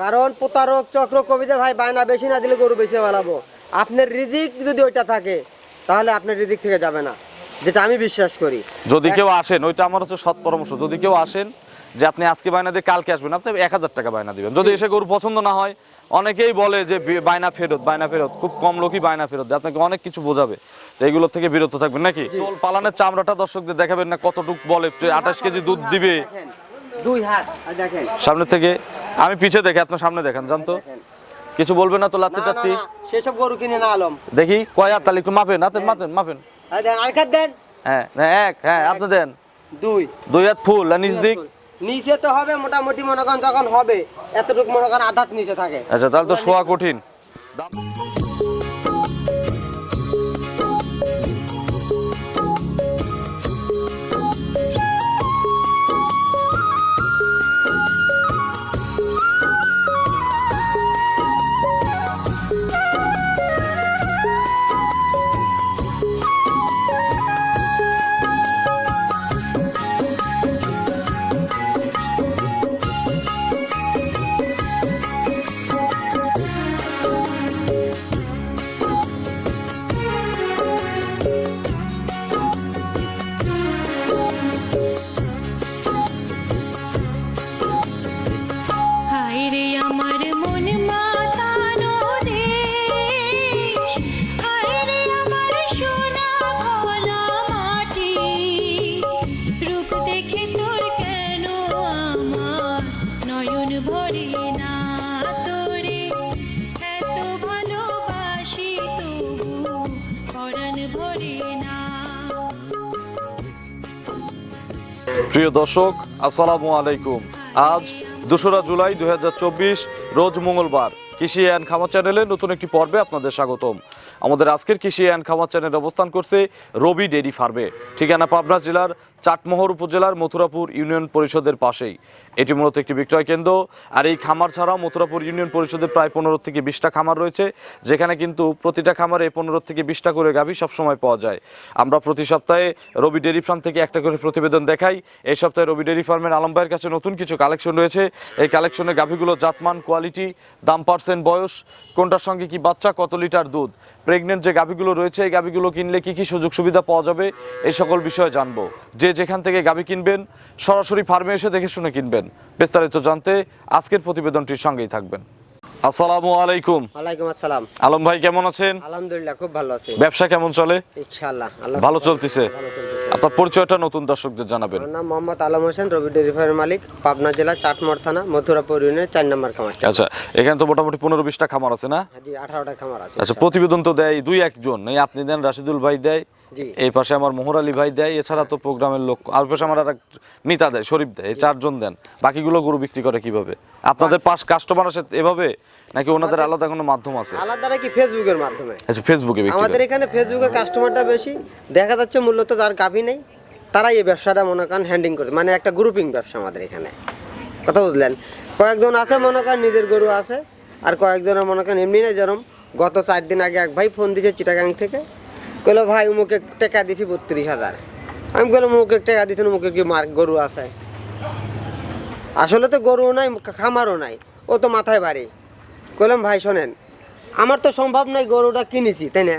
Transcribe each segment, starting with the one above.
কারণ প্রতারক চক্র কবিতা ভাই বায়না বেশি না দিলে গরু বেশি বানাবো আপনার রিজিক যদি ওইটা থাকে তাহলে আপনার রিজিক থেকে যাবে না যেটা আমি বিশ্বাস করি। যদি কেউ আসেন ওইটা আমার হচ্ছে সৎ পরামর্শ। যদি কেউ আসেন যে আপনি আজকে বায়না দিয়ে কালকে আসবেন আপনি এক হাজার টাকা বায়না দিবেন। যদি এসে গরু পছন্দ না হয় অনেকেই বলে যে বায়না ফেরত বায়না ফেরত। খুব কম লোকই বায়না ফেরত দেয়। আপনাকে অনেক কিছু বোঝাবে তো এগুলো থেকে বিরত থাকবেন। নাকি? পালানের চামড়াটা দর্শকদের দেখাবেন না কতটুকু বলে আঠাশ কেজি দুধ দিবে। দুই হাত দেখেন। সামনে থেকে আমি পিছে দেখে আপনার সামনে দেখেন জানতো। কিছু বলবে না তো লাত্তি টাত্তি? সেসব গরু কিনে না আলম। দেখি কয় হাত তাহলে একটু মাপেন হাতেন মাপেন মাপেন। দেন আরেক দেন। হ্যাঁ হ্যাঁ, এক হ্যাঁ আপনি দেন। দুই। দুই হাত ফুল আর নিচ দিক? নিচে তো হবে মোটামুটি মনে করেন যখন হবে এতটুকু মনে করেন আধাত নিচে থাকে। আচ্ছা তাহলে তো শোয়া কঠিন। দাম প্রিয় দর্শক, আসসালামু আলাইকুম। আজ দোসরা জুলাই দুই হাজার চব্বিশ, রোজ মঙ্গলবার। কৃষি অ্যান্ড খামার চ্যানেলে নতুন একটি পর্বে আপনাদের স্বাগতম। আমাদের আজকের কৃষি অ্যান্ড খামার চ্যানেল অবস্থান করছে রবি ডেরি ফার্মে। ঠিকানা পাবনা জেলার চাটমোহর উপজেলার মথুরাপুর ইউনিয়ন পরিষদের পাশেই। এটি মূলত একটি বিক্রয় কেন্দ্র। আর এই খামার ছাড়াও মথুরাপুর ইউনিয়ন পরিষদের প্রায় পনেরো থেকে বিশটা খামার রয়েছে, যেখানে কিন্তু প্রতিটা খামারে পনেরো থেকে বিশটা করে গাভী সবসময় পাওয়া যায়। আমরা প্রতি সপ্তাহে রবি ডেরি ফার্ম থেকে একটা করে প্রতিবেদন দেখাই। এই সপ্তাহে রবি ডেরি ফার্মের আলম ভাইয়ের কাছে নতুন কিছু কালেকশন রয়েছে। এই কালেকশনের গাভীগুলো জাতমান, কোয়ালিটি, দাম পার্সেন্ট, বয়স, কোনটার সঙ্গে কি বাচ্চা, কত লিটার দুধ, প্রেগনেন্ট যে গাভীগুলো রয়েছে, এই গাভীগুলো কিনলে কি কি সুযোগ সুবিধা পাওয়া যাবে, এই সকল বিষয়ে জানব। যে যেখান থেকে গাভী কিনবেন সরাসরি ফার্মে এসে দেখে শুনে কিনবেন। বিস্তারিত জানতে আজকের প্রতিবেদনটির সঙ্গেই থাকবেন। আসসালামু আলাইকুম। ওয়ালাইকুম আসসালাম। আলম ভাই কেমন আছেন? আলহামদুলিল্লাহ খুব ভালো আছি। ব্যবসা কেমন চলে? ইনশাআল্লাহ ভালো চলতেছে। আপনার পরিচয়টা নতুন দর্শকদের জানাবেন। নাম মোহাম্মদ আলম হোসেন রবি ডেরি ফার্মের মালিক পাবনা জেলা চাটমোর থানা মথুরাপুর ইউনিয়নের চার নম্বর খামার। আচ্ছা এখানে তো মোটামুটি পনেরো বিশটা খামার আছে না? জি আঠারোটা খামার আছে। আচ্ছা প্রতিবেদন তো দেয় দুই একজন। এই আপনি দেন রাশিদুল ভাই দেয়। এই পাশে আমার মোহর আলী ভাই দেয় এছাড়া তো প্রোগ্রামের লোক আর পাশে আমার আর এক মিতা দেয় শরীফ দেয় এই চারজন দেন। বাকিগুলো গরু বিক্রি করে কীভাবে? আপনাদের পাশ কাস্টমার আসে এভাবে? নাকি ওনাদের আলাদা কোনো মাধ্যম আছে? আলাদা কি ফেসবুকের মাধ্যমে? আচ্ছা ফেসবুকে আমাদের এখানে ফেসবুকের কাস্টমারটা বেশি। দেখা যাচ্ছে মূলত যার গাভী নেই তারাই এই ব্যবসাটা মনে করেন হ্যান্ডিং করছে। মানে একটা গ্রুপিং ব্যবসা আমাদের এখানে। কথা বুঝলেন? কয়েকজন আছে মনে করেন নিজের গরু আছে আর কয়েকজনের মনে করেন এমনি না যেরকম গত চার দিন আগে এক ভাই ফোন দিয়েছে চিটাগাং থেকে। কইলো ভাই উমুকে টাকা দিছি বত্রিশ হাজার। আমি বললাম মুখে টাকা দিছি উমুকে কি মার গরু আছে? আসলে তো গরুও নাই খামারও নাই ও তো মাথায় বাড়ি। কইলাম ভাই শোনেন আমার তো সম্ভব নয় গরুটা কিনেছি তাই না?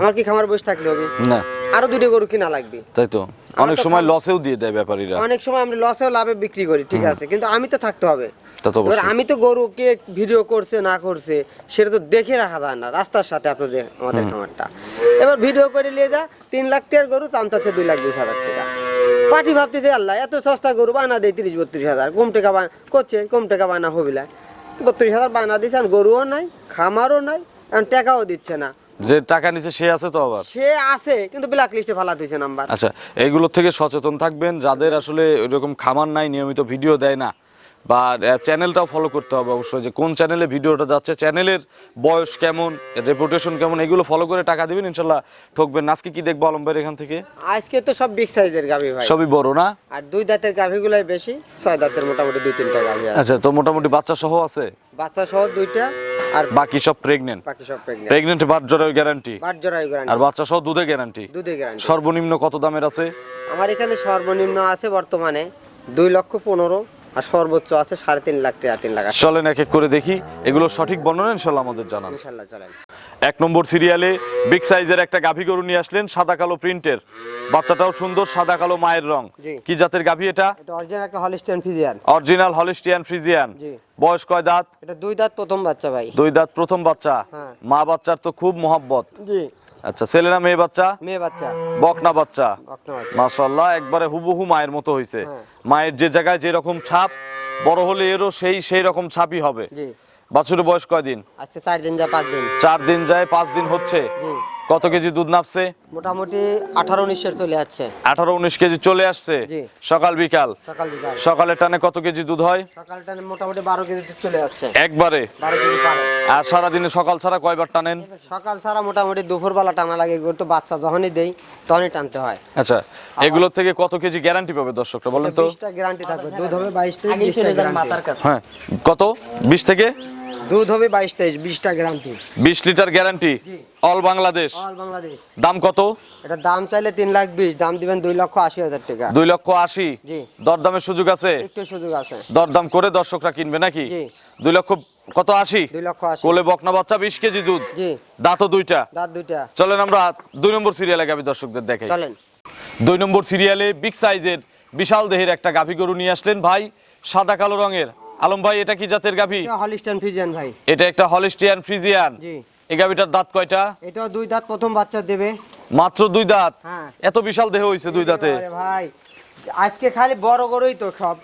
আমার কি খামার বসে থাকলে হবে? না। আরও দুটো গরু কিনা লাগবে। তাই তো। অনেক সময় লসেও দিয়ে দেয় ব্যাপারীরা। অনেক সময় আমরা লসেও লাভে বিক্রি করি ঠিক আছে। কিন্তু আমি তো থাকতে হবে। আমি তো গরু কে ভিডিও করছে না করছে সেটা তো দেখে রাখা যায় না। রাস্তার সাথে আপনাদের আমাদের খামারটা। এবার ভিডিও করে নিয়ে যা তিন লাখ টাকার গরু দাম চাচ্ছে দুই লাখ বিশ হাজার টাকা। পার্টি ভাবতেছে আল্লাহ এত সস্তা গরু বানা দেয় তিরিশ বত্রিশ হাজার। কম টাকা বানা করছে কম টাকা বানা হবিলা। বত্রিশ হাজার বানা দিচ্ছে আর গরুও নাই খামারও নাই টাকাও দিচ্ছে না। যে টাকা নিচে সে আছে তো আবার? সে আছে কিন্তু ব্ল্যাক লিস্টে ফালা দিয়েছে নাম্বার আচ্ছা এইগুলোর থেকে সচেতন থাকবেন। যাদের আসলে ওইরকম খামার নাই নিয়মিত ভিডিও দেয় না বা চ্যানেলটাও ফলো করতে হবে অবশ্যই যে কোন চ্যানেলে ভিডিওটা যাচ্ছে চ্যানেলের বয়স কেমন রেপুটেশন কেমন এগুলো ফলো করে টাকা দিবেন ইনশাল্লাহ ঠকবেন। আজকে কি দেখব আলম ভাইয়ের এখান থেকে? আজকে তো সব বিগ সাইজের গাভি ভাই। সবই বড় না? আর দুই দাঁতের গাভিগুলাই বেশি ছয় দাঁতের মোটামুটি দুই তিনটা গাভি আছে। আচ্ছা তো মোটামুটি বাচ্চা সহ আছে? বাচ্চা সহ দুইটা আর বাকি সব প্রেগনেন্ট বাকি সব প্রেগনেন্ট প্রেগনেন্ট বাট জরায়ু গ্যারান্টি বাট জোড়াই আর বাচ্চা সহ দুধে গ্যারান্টি দুধে গ্যারান্টি সর্বনিম্ন কত দামের আছে? আমার এখানে সর্বনিম্ন আছে বর্তমানে দুই লক্ষ পনেরো। আর সর্বোচ্চ আছে সাড়ে তিন লাখ টাকা তিন লাখ চলেন এক এক করে দেখি। এগুলো সঠিক বর্ণনা? ইনশাল্লাহ আমাদের জানান। ইনশাল্লাহ চলেন এক নম্বর সিরিয়ালে বিগ সাইজের একটা গাভী গরু নিয়ে আসলেন সাদা কালো প্রিন্টের। বাচ্চাটাও সুন্দর সাদা কালো মায়ের রং। কি জাতের গাভী এটা? এটা অরিজিনাল একটা Holstein Friesian original Holstein Friesian জি। বয়স কয় দাঁত? এটা দুই দাঁত প্রথম বাচ্চা ভাই। দুই দাঁত প্রথম বাচ্চা। হ্যাঁ। মা বাচ্চার তো খুব মোহাব্বত। জি। আচ্ছা ছেলে না মেয়ে বাচ্চা? মেয়ে বাচ্চা। বকনা বাচ্চা। বকনা মাশাল্লাহ একবারে হুবহু মায়ের মতো হয়েছে হ্যাঁ। মায়ের যে জায়গায় যে রকম ছাপ বড় হলে এরও সেই সেই রকম ছাপই হবে। জি। বাছুরের বয়স কয়দিন আজকে 4 দিন যা 5 দিন। 4 দিন যায় 5 দিন হচ্ছে। জি। কত কেজি দুধ নাপছে? মোটামুটি আঠারো উনিশের চলে যাচ্ছে আঠারো উনিশ কেজি চলে আসছে? সকাল বিকাল? সকাল বিকাল। সকালের টানে কত কেজি দুধ হয়? সকালটা মোটামুটি বারো কেজি দুধ চলে যাচ্ছে একবারে? বারো কেজি আর সারাদিনে সকাল ছাড়া কয়বার টানেন? সকাল ছাড়া মোটামুটি দুপুরবেলা টানা লাগে এগুলো তো বাচ্চা যখনই দেই তখনই টানতে হয়। আচ্ছা এগুলোর থেকে কত কেজি গ্যারান্টি পাবে দর্শকরা বলেন তো? গ্যারান্টি থাকবে। দুধ হবে বাইশ গ্যারান্টি হ্যাঁ কত? বিশ থেকে? দুধ হবে বাইশ তেইশ বিশটা গ্যারান্টি বিশ litre guarantee all Bangladesh all Bangladesh দাম কত? এটা দাম চাইলে তিন লাখ বিশ দাম দিবেন দুই লক্ষ আশি হাজার টাকা। দুই লক্ষ আশি? জি। দরদামের সুযোগ আছে? একটু সুযোগ আছে। দরদাম করে দর্শকরা কিনবে নাকি? জি। দুই লক্ষ কত আশি? দুই লক্ষ আশি। কোলে বকনা বাচ্চা বিশ কেজি দুধ। জি। দাঁতও দুইটা। দাঁত দুইটা। চলেন আমরা দুই নম্বর সিরিয়ালে গাভী দর্শকদের দেখাই। চলেন। দুই নম্বর সিরিয়ালে বিগ সাইজের বিশাল দেহের একটা গাভী গরু নিয়ে আসলেন ভাই সাদা কালো রঙের। আলম ভাই এটা কি জাতের গাভী? এটা হলিস্টান ফিজিয়ান ভাই। এটা একটা হলিস্টিয়ান ফ্রিজিয়ান জি। এই গাভীটার দাঁত কয়টা? এটাও দুই দাঁত প্রথম বাচ্চা দেবে। মাত্র দুই দাঁত? হ্যাঁ। এত বিশাল দেহ হয়েছে দুই দাঁতে। আরে ভাই আজকে খালি বড় গরুই তো সব।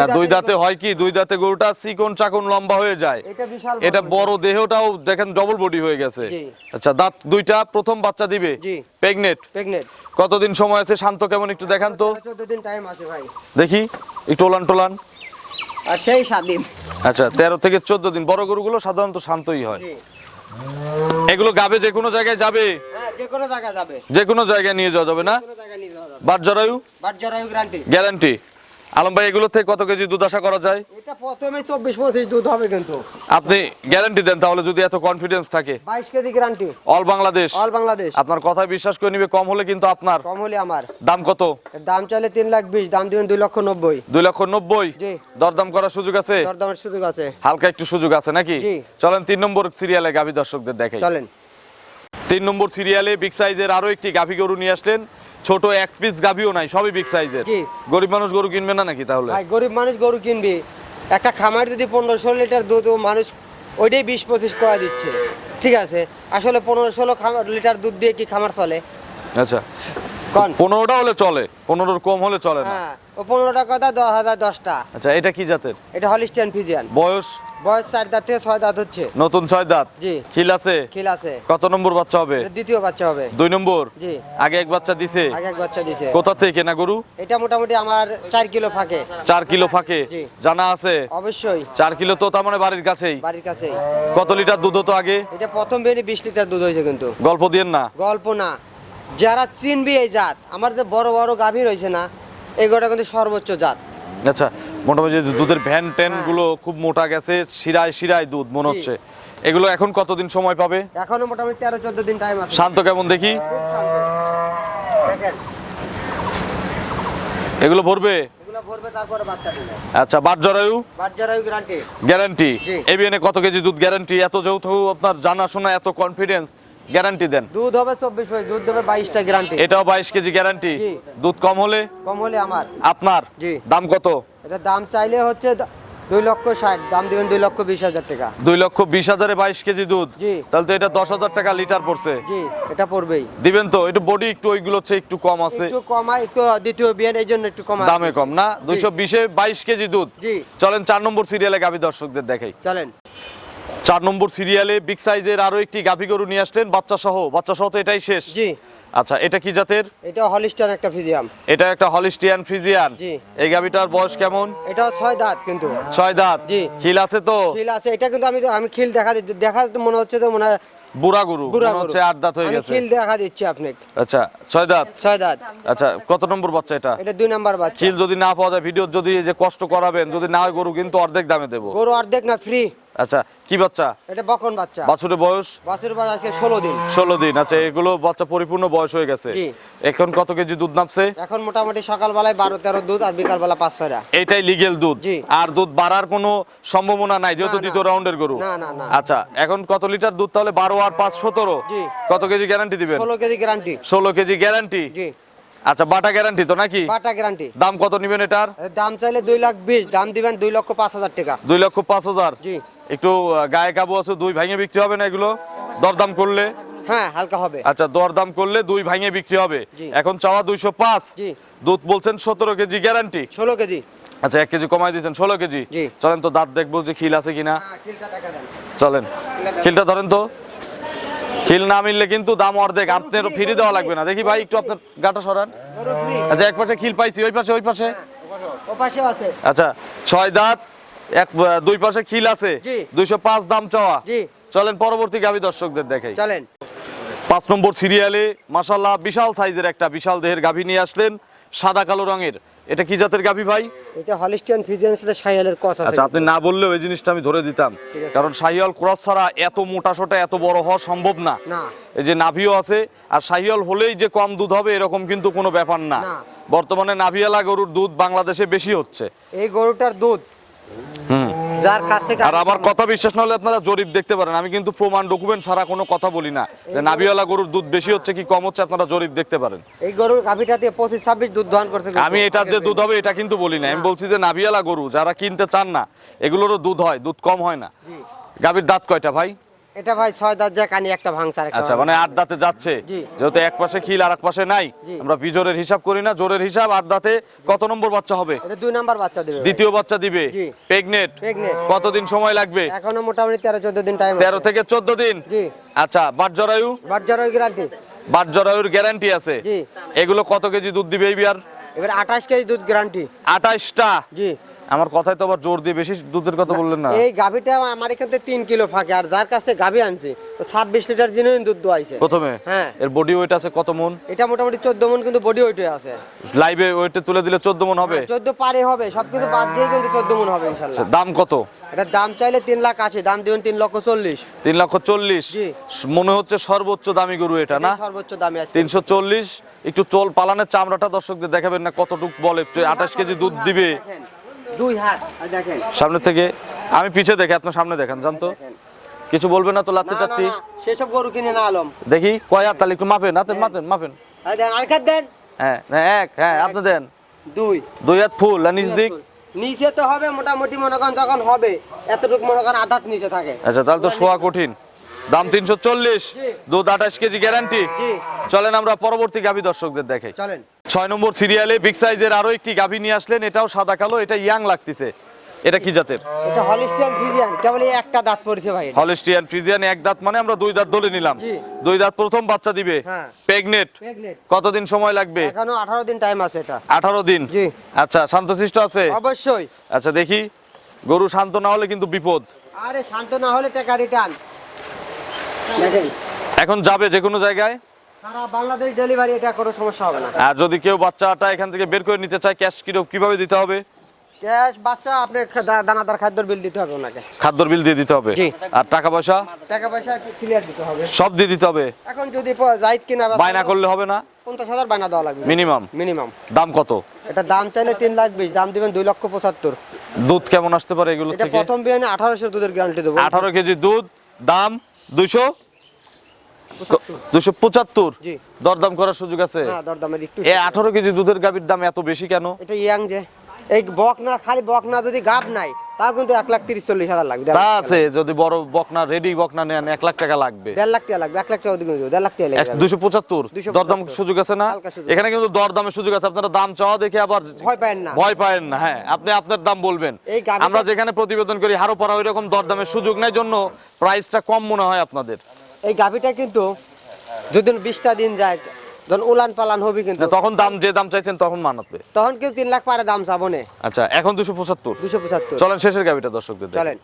না দুই দাঁতে হয় কি? দুই দাঁতে গরুটা চিকন চাকন লম্বা হয়ে যায়। এটা বিশাল এটা বড়। দেহটাও দেখেন ডবল বডি হয়ে গেছে। জি। আচ্ছা দাঁত দুইটা প্রথম বাচ্চা দিবে? জি। প্রেগনেট প্রেগনেন্ট কতদিন সময় আছে? শান্ত কেমন একটু দেখান তো। চোদ্দ দিন টাইম আছে ভাই। দেখি একটু ওলান টোলান আর সেই স্বাধীন আচ্ছা তেরো থেকে চোদ্দ দিন। বড় গরুগুলো সাধারণত শান্তই হয়। এগুলো গাবে যে কোনো জায়গায় যাবে? হ্যাঁ যে কোনো জায়গায় যাবে। যে কোনো জায়গায় নিয়ে যাওয়া যাবে না? বাট জরায়ু গ্যারান্টি আলম ভাই এগুলো থেকে কত কেজি দুধ আশা করা যায়? এটা প্রথমে চব্বিশ পঁচিশ দুধ হবে কিন্তু। আপনি গ্যারান্টি দেন তাহলে যদি এত কনফিডেন্স থাকে। বাইশ KG guarantee all Bangladesh all Bangladesh আপনার কথায় বিশ্বাস করে নিবে কম হলে কিন্তু আপনার। কম হলে আমার। দাম কত? দাম চাইলে তিন লাখ বিশ দাম দিবেন দুই লক্ষ নব্বই। দুই লক্ষ নব্বই? জি। দরদাম করার সুযোগ আছে? দরদামের সুযোগ আছে। হালকা একটু সুযোগ আছে নাকি? জি। চলেন তিন নম্বর সিরিয়ালে গাভী দর্শকদের দেখাই। চলেন। তিন নম্বর সিরিয়ালে বিগ সাইজের আরও একটি গাভী গরু নিয়ে আসলেন। ছোট এক পিস গাভীও নাই সবই বিগ সাইজের। গরিব মানুষ গরু কিনবে না নাকি তাহলে? ভাই গরিব মানুষ গরু কিনবে। একটা খামার যদি পনেরো ষোলো লিটার দুধ ও মানুষ ওইটাই বিশ পঁচিশ করে দিচ্ছে। ঠিক আছে? আসলে পনেরো ষোলো লিটার দুধ দিয়ে কি খামার চলে? আচ্ছা। কন? পনেরোটা হলে চলে পনেরোর কম হলে চলে না? হ্যাঁ ও পনেরোটা কথা দশ হাজার দশটা। আচ্ছা এটা কি জাতের? এটা হলিস্টিয়ান ফিজিয়ান। বয়স? বয়স চার দাঁত থেকে ছয় দাঁত হচ্ছে। নতুন ছয় দাঁত? জি। খিল আছে? খিল আছে। কত নম্বর বাচ্চা হবে? দ্বিতীয় বাচ্চা হবে। দুই নম্বর? জি। আগে এক বাচ্চা দিছে? আগে এক বাচ্চা দিছে। কোথা থেকে কেনা গরু? এটা মোটামুটি আমার চার কিলো ফাঁকে। চার কিলো ফাঁকে? জি। জানা আছে? অবশ্যই। চার কিলো তো তার মানে বাড়ির কাছেই। বাড়ির কাছে কত লিটার দুধ হতো আগে? এটা প্রথম বেরি বিশ লিটার দুধ হয়েছে কিন্তু। গল্প দিয়েন না। গল্প না। যারা চিনবি এই জাত আমার যে বড় বড় গাভীর হয়েছে না এগুলোটা কিন্তু সর্বোচ্চ জাত। আচ্ছা মোটামুটি দুধের ভ্যান ট্যানগুলো খুব মোটা গেছে শিরায় শিরায় দুধ মনে হচ্ছে। এগুলো এখন কতদিন সময় পাবে? এখনও মোটামুটি তেরো চোদ্দ দিন টাইম আছে। শান্ত কেমন দেখি। দেখেন। এগুলো ভরবে? আচ্ছা বাট জরায়ু? গ্যারান্টি। এবিএনে কত কেজি দুধ গ্যারান্টি এত যেহেতু আপনার জানাশোনা এত কনফিডেন্স গ্যারান্টি দেন। দুধ হবে চব্বিশ পঁচিশ দুধ দেবে বাইশটা গ্যারান্টি এটাও বাইশ কেজি গ্যারান্টি দুধ কম হলে? কম হলে আমার। আপনার? জি। দাম কত? এটা দাম চাইলে হচ্ছে দুই লক্ষ ষাট দাম দিবেন দুই লক্ষ বিশ হাজার টাকা। দুই লক্ষ বিশ হাজারে বাইশ কেজি দুধ। তাহলে তো এটা দশ হাজার টাকা লিটার পড়ছে। জি এটা পড়বেই। দিবেন তো? একটু বডি একটু ওইগুলো হচ্ছে একটু কম আছে। একটু কমাই একটু দ্বিতীয় বিয়ান এই জন্য একটু কমা দামে কম না? দুইশো বিশে বাইশ কেজি দুধ। জি। চলেন চার নম্বর সিরিয়ালে গাভী দর্শকদের দেখাই। চলেন। চার নম্বর সিরিয়ালে বিগ সাইজের আরও একটি গাভী গরু নিয়ে আসলেন বাচ্চা সহ বাচ্চা সহ তো এটাই শেষ? জি। আচ্ছা এটা কি জাতের? এটা হলিস্টার একটা ফিজিয়াম। এটা একটা হলিস্টিয়ান ফ্রিজিয়ান জি। এই গাভীটার বয়স কেমন? এটাও ছয় দাঁত কিন্তু। ছয় দাঁত। জি। খিল আছে তো? খিল আছে। এটা কিন্তু আমি আমি খিল দেখা দেখা মনে হচ্ছে তো মনে হয় বুড়া গরু। মনে। হচ্ছে আট দাঁত হয়ে গেছে। খিল দেখা দিচ্ছি আপনাকে। আচ্ছা ছয় দাঁত? ছয় দাঁত। আচ্ছা কত নম্বর বাচ্চা এটা? এটা দুই নম্বর বাচ্চা। খিল যদি না পাওয়া যায় ভিডিও যদি এই যে কষ্ট করাবেন যদি না হয় গরু কিন্তু অর্ধেক দামে দেবো। গরু অর্ধেক না ফ্রি আচ্ছা কি বাচ্চা? এটা বকন বাচ্চা। বাছুরের বয়স? বাছুর বয়স আজকে ষোলো দিন। ষোলো দিন। আচ্ছা এগুলো বাচ্চা পরিপূর্ণ বয়স হয়ে গেছে? জি। এখন কত কেজি দুধ নামছে? এখন মোটামুটি সকালবেলায় বারো তেরো দুধ আর বিকালবেলা পাঁচ ছয়টা এইটাই লিগেল দুধ? জি। আর দুধ বাড়ার কোনো সম্ভাবনা নাই যেহেতু। দ্বিতীয় রাউন্ডের গরু? না, না, না। আচ্ছা এখন কত লিটার দুধ তাহলে বারো আর পাঁচ সতেরো? জি। কত কেজি গ্যারান্টি দিবেন? ষোলো কেজি গ্যারান্টি ষোলো কেজি গ্যারান্টি জি। আচ্ছা বাটা গ্যারান্টি তো নাকি? বাটা গ্যারান্টি দাম কত নিবেন এটার? দাম চাইলে দুই লাখ বিশ দাম দিবেন দুই লক্ষ পাঁচ হাজার টাকা। দুই লক্ষ পাঁচ হাজার? জি। একটু গায়ে কাবু আছে দুই ভাঙে বিক্রি হবে না এগুলো? দরদাম করলে? হ্যাঁ হালকা হবে। আচ্ছা দরদাম করলে দুই ভাঙে বিক্রি হবে। এখন চাওয়া দুইশো পাঁচ। জি। দুধ বলছেন সতেরো কেজি গ্যারান্টি ষোলো কেজি। আচ্ছা এক কেজি কমাই দিয়েছেন ষোলো কেজি। জি। চলেন তো দাঁত দেখব যে খিল আছে কিনা। হ্যাঁ, কিলটা দেখা দেন। চলেন। খিলটা ধরেন তো। খিল না মিললে কিন্তু দাম অর্ধেক। আপনার ফিরে দেওয়া লাগবে না। দেখি ভাই একটু আপনার গাটা সরান। আচ্ছা এক পাশে খিল পাইছি ওই পাশে ওই পাশে। আছে। আচ্ছা ছয় দাঁত এক দুই পাশে খিল আছে। দুইশো পাঁচ দাম চাওয়া। চলেন পরবর্তী গাভী দর্শকদের দেখাই। চলেন। পাঁচ নম্বর সিরিয়ালে মাসাল্লাহ বিশাল সাইজের একটা বিশাল দেহের গাভী নিয়ে আসলেন সাদা কালো রঙের। এটা কি জাতের গাভী ভাই? এটা হলিস্টিয়ান ফিজিয়ান সাথে সাইয়ালের ক্রস আছে। আচ্ছা আপনি না বললেও এই জিনিসটা আমি ধরে দিতাম। কারণ শাহিয়াল ক্রস ছাড়া এত মোটা সোটা এত বড় হওয়া সম্ভব না। না। এই যে নাভিও আছে আর শাহিয়াল হলেই যে কম দুধ হবে এরকম কিন্তু কোনো ব্যাপার না। না। বর্তমানে নাভিয়ালা গরুর দুধ বাংলাদেশে বেশি হচ্ছে। এই গরুটার দুধ হুম। যার কাছ থেকে আর আমার কথা বিশ্বাস না হলে আপনারা জরিপ দেখতে পারেন। আমি কিন্তু প্রমাণ ডকুমেন্ট ছাড়া কোনো কথা বলি না। যে নাবিওয়ালা গরুর দুধ বেশি হচ্ছে কি কম হচ্ছে আপনারা জরিপ দেখতে পারেন। এই গরুর গাভিটা দিয়ে পঁচিশ ছাব্বিশ দুধ দহন করছে আমি এটার যে দুধ হবে এটা কিন্তু বলি না। আমি বলছি যে নাবিওয়ালা গরু যারা কিনতে চান না এগুলোরও দুধ হয় দুধ কম হয় না। জি। গাভীর দাঁত কয়টা ভাই? এটা ভাই ছয় দাঁত যা কানি একটা ভাঙচার আচ্ছা মানে আট দাঁতে যাচ্ছে যেহেতু এক পাশে খিল আর এক পাশে নাই। আমরা বিজোরের হিসাব করি না জোরের হিসাব আট দাঁতে কত নম্বর বাচ্চা হবে? এটা দুই নাম্বার বাচ্চা দেবে দ্বিতীয় বাচ্চা দিবে। প্রেগনেট কতদিন সময় লাগবে? এখনও মোটামুটি তেরো চোদ্দ দিন টাইম তেরো থেকে চোদ্দ দিন? জি। আচ্ছা বাট জরায়ু? বাচ্চার ওই গ্যারান্টি বাট জরায়ুর গ্যারান্টি আছে। জি। এগুলো কত কেজি দুধ দিবে এই বিয়ার? এবার আঠাশ কেজি দুধ গ্যারান্টি আঠাশটা? জি। আমার কথায় তো আবার জোর দিয়ে বেশি দুধের কথা বললেন না। এই গাভিটা আমার এখান থেকে তিন কিলো ফাঁকে আর যার কাছ থেকে গাভি আনছি তো ছাব্বিশ লিটার জিনিস দুধ দোয়াইছে। প্রথমে? হ্যাঁ। এর বডি ওয়েট আছে কত মন? এটা মোটামুটি চোদ্দ মন কিন্তু বডি ওয়েটে আছে। লাইভে ওয়েটে তুলে দিলে চোদ্দ মন হবে? চোদ্দ পারে হবে সবকিছু বাদ দিয়ে কিন্তু চোদ্দ মন হবে ইনশাল্লাহ। দাম কত? এটার দাম চাইলে তিন লাখ আশি দাম দিবেন তিন লক্ষ চল্লিশ। তিন লক্ষ চল্লিশ? জি। মনে হচ্ছে সর্বোচ্চ দামি গরু এটা না? সর্বোচ্চ দামি আছে তিনশো চল্লিশ? একটু চোল পালানের চামড়াটা দর্শকদের দেখাবেন না কতটুক বলে আঠাশ কেজি দুধ দিবে। দুই হাত দেখেন। সামনে থেকে আমি পিছে দেখে আপনার সামনে দেখেন জানতো কিছু বলবেন না তো লাত্তি টাত্তি সেসব গরু কিনে না আলম। দেখি কয় হাত তাহলে একটু মাপেন হাতেন মাপেন মাপেন। আর খাত দেন। হ্যাঁ হ্যাঁ, এক হ্যাঁ আপনি দেন। দুই। দুই হাত ফুল আর নিচ দিক? নিচে তো হবে মোটামুটি মনে করেন যখন হবে এতটুকু মনে করেন আধাত নিচে থাকে। আচ্ছা তাহলে তো শোয়া কঠিন। দাম তিনশো চল্লিশ। দুধ আঠাশ কেজি গ্যারান্টি। চলেন আমরা পরবর্তী গাভী দর্শকদের দেখাই। চলেন। ছয় নম্বর সিরিয়ালে বিগ সাইজের আরও একটি গাভী নিয়ে আসলেন। এটাও সাদা কালো এটা ইয়াং লাগতেছে। এটা কি জাতের? এটা হলিস্টিয়ান ফ্রিজিয়ান। কেবল একটা দাঁত পড়েছে ভাই হলিস্টিয়ান ফ্রিজিয়ান এক দাঁত মানে আমরা দুই দাঁত ধরে নিলাম। দুই দাঁত প্রথম বাচ্চা দিবে। হ্যাঁ। প্রেগনেট। কতদিন সময় লাগবে? এখনও আঠারো দিন টাইম আছে এটা। আঠারো দিন? জি। আচ্ছা শান্তশিষ্ট আছে? অবশ্যই। আচ্ছা দেখি। গরু শান্ত না হলে কিন্তু বিপদ। আরে শান্ত না হলে টাকা রিটার্ন এখন যাবে যে কোনো জায়গায়? সারা বাংলাদেশ ডেলিভারি এটা কোনো সমস্যা হবে না। আর যদি কেউ বাচ্চাটা এখান থেকে বের করে নিতে চায় ক্যাশ কিরো কীভাবে দিতে হবে? ক্যাশ বাচ্চা আপনি দানাদার খাদ্যর বিল দিতে হবে ওনাকে। খাদ্যর বিল দিয়ে দিতে হবে? জি। আর টাকা পয়সা? টাকা পয়সা ক্লিয়ার দিতে হবে। সব দিয়ে দিতে হবে? এখন যদি জাইদ কিনা বায়না করলে হবে না? পঞ্চাশ হাজার বায়না দেওয়া লাগবে। মিনিমাম মিনিমাম দাম কত? এটা দাম চাইলে তিন লাখ বিশ দাম দিবেন দুই লক্ষ পঁচাত্তর। দুধ কেমন আসতে পারে এগুলো এটা থেকে? প্রথম বিয়ানে আঠারোশো দুধের গ্যারান্টি দেবো। আঠারো কেজি দুধ দাম? দুইশো? দুশো পঁচাত্তর? দরদাম করার সুযোগ আছে? না দরদামের একটু এই আঠারো কেজি দুধের গাভীর দাম এত বেশি কেন? এটা ইয়াং যে। এই বক না খালি বক না যদি গাব নাই তাও কিন্তু এক লাখ তিরিশ চল্লিশ হাজার লাগবে। তা আছে যদি বড় বকনা রেডি বকনা নেন এক লাখ টাকা লাগবে। দেড় লাখ টাকা লাগবে এক লাখ টাকা দেবো, দেড় লাখ টাকা লেগে যাবে। দুশো পঁচাত্তর দরদাম সুযোগ আছে না? এখানে কিন্তু দরদামের সুযোগ আছে আপনারা দাম চাওয়া দেখে আবার ভয় পায়েন না। ভয় পায়েন না হ্যাঁ আপনি আপনার দাম বলবেন। আমরা যেখানে প্রতিবেদন করি হারো পড়া ওই রকম দরদামের সুযোগ নাই জন্য প্রাইসটা কম মনে হয় আপনাদের। এই গাভিটা কিন্তু যদি বিশটা দিন যায় ধরুন উলান পালান হবে কিন্তু। তখন দাম যে দাম চাইছেন তখন মানাবে। তখন কিন্তু তিন লাখ পারে দাম চাবো আচ্ছা এখন দুশো পঁচাত্তর। দুশো পঁচাত্তর। চলেন শেষের গাভিটা দর্শকদের চলেন।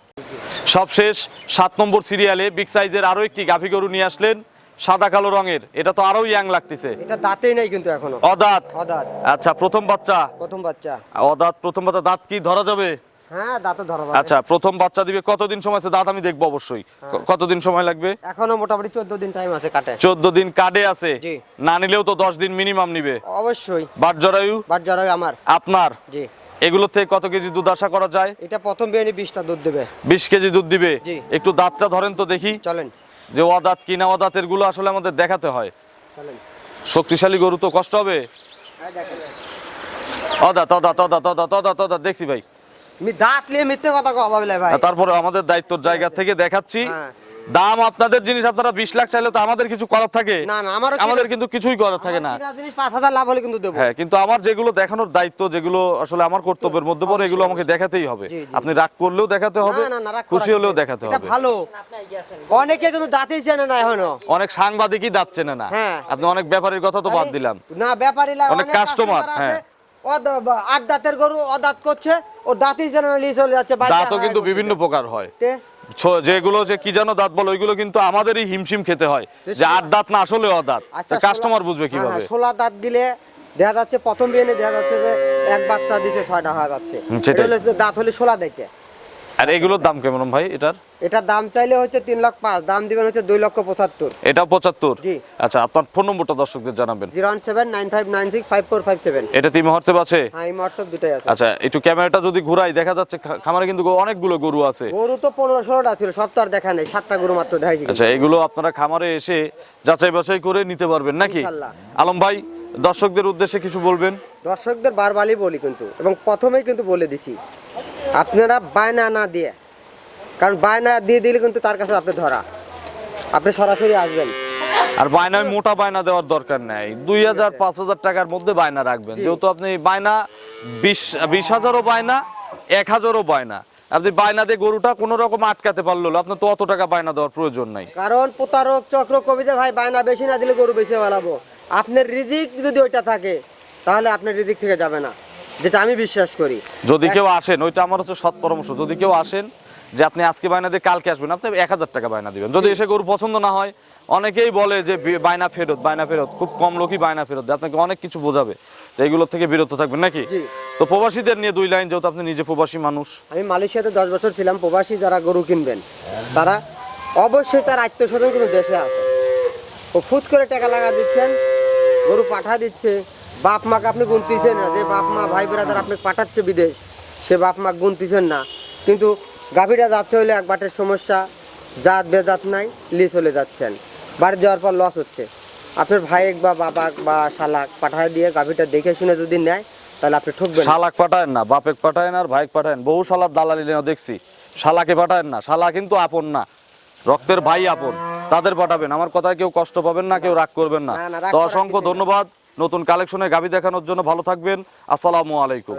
সব শেষ সাত নম্বর সিরিয়ালে বিগ সাইজের আরও একটি গাভী গরু নিয়ে আসলেন সাদা কালো রঙের। এটা তো আরও ইয়াং লাগতেছে। এটা দাঁতেই নাই কিন্তু এখনও। অদাঁত। অদাঁত। আচ্ছা প্রথম বাচ্চা। প্রথম বাচ্চা। অদাঁত প্রথম বাচ্চা দাঁত কি ধরা যাবে? হ্যাঁ দাঁতে ধরা যাবে। আচ্ছা প্রথম বাচ্চা দিবে কতদিন সময় আছে? দাঁত আমি দেখব অবশ্যই। কতদিন সময় লাগবে? এখনও মোটামুটি চোদ্দ দিন টাইম আছে কাটে। চোদ্দ দিন কার্ডে আছে? না নিলেও তো দশ দিন মিনিমাম নিবে। অবশ্যই। বাট জরায়ু? বাট যারা আমার। আপনার? জি। এগুলো থেকে কত কেজি দুধ আশা করা যায়? এটা প্রথম বিয়ানি বিশটা দুধ দেবে। বিশ কেজি দুধ দিবে? একটু দাঁতটা ধরেন তো দেখি। চলেন। যে অদাঁত কিনা অদাঁতেরগুলো আসলে আমাদের দেখাতে হয়। শক্তিশালী গরু তো কষ্ট হবে। হ্যাঁ, দেখেন। অদাঁত অদাঁত অদাঁত অদাঁত অদাঁত অদাঁত দেখছি ভাই। মিথ্যে কথা ভাই। তারপরে আমাদের দায়িত্বর জায়গা থেকে দেখাচ্ছি। হ্যাঁ। দাম আপনাদের জিনিস আপনারা বিশ লাখ চাইলে তো আমাদের কিছু করার থাকে। আমাদের কিন্তু কিছুই করার থাকে না। পাঁচ হাজার লাভ হলে কিন্তু হ্যাঁ কিন্তু আমার যেগুলো দেখানোর দায়িত্ব যেগুলো আসলে আমার কর্তব্যের মধ্যে পড়ে এগুলো আমাকে দেখাতেই হবে। আপনি রাগ করলেও দেখাতে হবে খুশি হলেও দেখাতে হবে। ভালো। অনেকে কিন্তু দাঁতেই চেনে না এখনও। অনেক সাংবাদিকই যাচ্ছে না না। হ্যাঁ। আপনি অনেক ব্যাপারের কথা তো বাদ দিলাম। না ব্যাপারী অনেক কাস্টমার হ্যাঁ। আট দাঁতের গরু অদাঁত করছে ও দাঁতই চলে যাচ্ছে দাঁতও কিন্তু বিভিন্ন প্রকার হয়। যেগুলো যে কি জানো দাঁত বলো ওইগুলো কিন্তু আমাদেরই হিমশিম খেতে হয়। যে আট দাঁত না আসলে অদাঁত। আচ্ছা, কাস্টমার বুঝবে হ্যাঁ, কীভাবে? হ্যাঁ, দাঁত দিলে দেখা যাচ্ছে প্রথম বিয়ে দেখা যাচ্ছে যে এক বাচ্চা দিছে ছয়টা হয়ে যাচ্ছে। দাঁত হলে সোলা দেখে। আর এগুলোর দাম কেমন ভাই এটার? এটার দাম চাইলে হচ্ছে তিন লাখ পাঁচ দাম দিবেন হচ্ছে দুই লক্ষ পঁচাত্তর। এটা পঁচাত্তর? জি। আচ্ছা আপনার ফোন নম্বরটা দর্শকদের জানাবেন। Zero one seven nine five nine six five four five seven. এটা তিন মুহূর্তে আছে? হ্যাঁ এই হোয়াটসঅ্যাপ দুটাই আছে। আচ্ছা একটু ক্যামেরাটা যদি ঘুরাই দেখা যাচ্ছে খামারে কিন্তু অনেকগুলো গরু আছে। গরু তো পনেরো ষোলোটা ছিল সব তো আর দেখা নেই সাতটা গরু মাত্র দেখাইছি আচ্ছা এগুলো আপনারা খামারে এসে যাচাই বাছাই করে নিতে পারবেন নাকি। আলম ভাই দর্শকদের উদ্দেশ্যে কিছু বলবেন? দর্শকদের বারবারই বলি কিন্তু এবং প্রথমেই কিন্তু বলে দিছি। আপনারা বায়না না দিয়ে কারণ বায়না দিয়ে দিলে কিন্তু তার কাছে আপনি ধরা। আপনি সরাসরি আসবেন। আর বায়নায় মোটা বায়না দেওয়ার দরকার নেই। দুই হাজার পাঁচ হাজার টাকার মধ্যে বায়না রাখবেন। যেহেতু আপনি বায়না বিশ বিশ হাজারও বায়না এক হাজারও বায়না। আপনি বায়না দিয়ে গরুটা কোনো রকম আটকাতে পারল আপনার তো অত টাকা বায়না দেওয়ার প্রয়োজন নাই। কারণ প্রতারক চক্র কবিতে ভাই বায়না বেশি না দিলে গরু বেশি বেলাবো আপনার রিজিক যদি ওইটা থাকে তাহলে আপনার রিজিক থেকে যাবে না। যেটা আমি বিশ্বাস করি। যদি কেউ আসেন ওইটা আমার হচ্ছে সৎ পরামর্শ। যদি কেউ আসেন যে আপনি আজকে বায়না দিয়ে কালকে আসবেন আপনি এক হাজার টাকা বায়না দিবেন। যদি এসে গরু পছন্দ না হয় অনেকেই বলে যে বায়না ফেরত বায়না ফেরত। খুব কম লোকই বায়না ফেরত দেয়। আপনাকে অনেক কিছু বোঝাবে এইগুলো থেকে বিরত থাকবেন নাকি? তো প্রবাসীদের নিয়ে দুই লাইন যেহেতু আপনি নিজে প্রবাসী মানুষ। আমি মালয়েশিয়াতে দশ বছর ছিলাম প্রবাসী যারা গরু কিনবেন তারা অবশ্যই তার আত্মীয় স্বজন কিন্তু দেশে আছে। ও ফুট করে টাকা লাগা দিচ্ছেন গরু পাঠা দিচ্ছে বাপ মাকে আপনি গুনতেছেন না যে বাপ মা ভাই বেড়াদার আপনি পাঠাচ্ছে বিদেশ সে বাপ মা গুনতেছেন না। কিন্তু গাভীটা যাচ্ছে হলে এক বাটের সমস্যা জাত বেজাত নাই লি চলে যাচ্ছেন। বাড়ি যাওয়ার পর লস হচ্ছে। আপনার ভাইক বা বাবাক বা শালাক পাঠায় দিয়ে গাভীটা দেখে শুনে যদি নেয় তাহলে আপনি ঠকবেন। শালাক পাঠায়েন না বাপেক পাঠায়েন আর ভাইক পাঠায়েন। বহু শালার দালালি নেওয়া দেখছি। শালাকে পাঠায়েন না শালা কিন্তু আপন না। রক্তের ভাই আপন তাদের পাঠাবেন। আমার কথায় কেউ কষ্ট পাবেন না কেউ রাগ করবেন না। তো অসংখ্য ধন্যবাদ। নতুন কালেকশনে গাভী দেখানোর জন্য ভালো থাকবেন। আসসালামু আলাইকুম।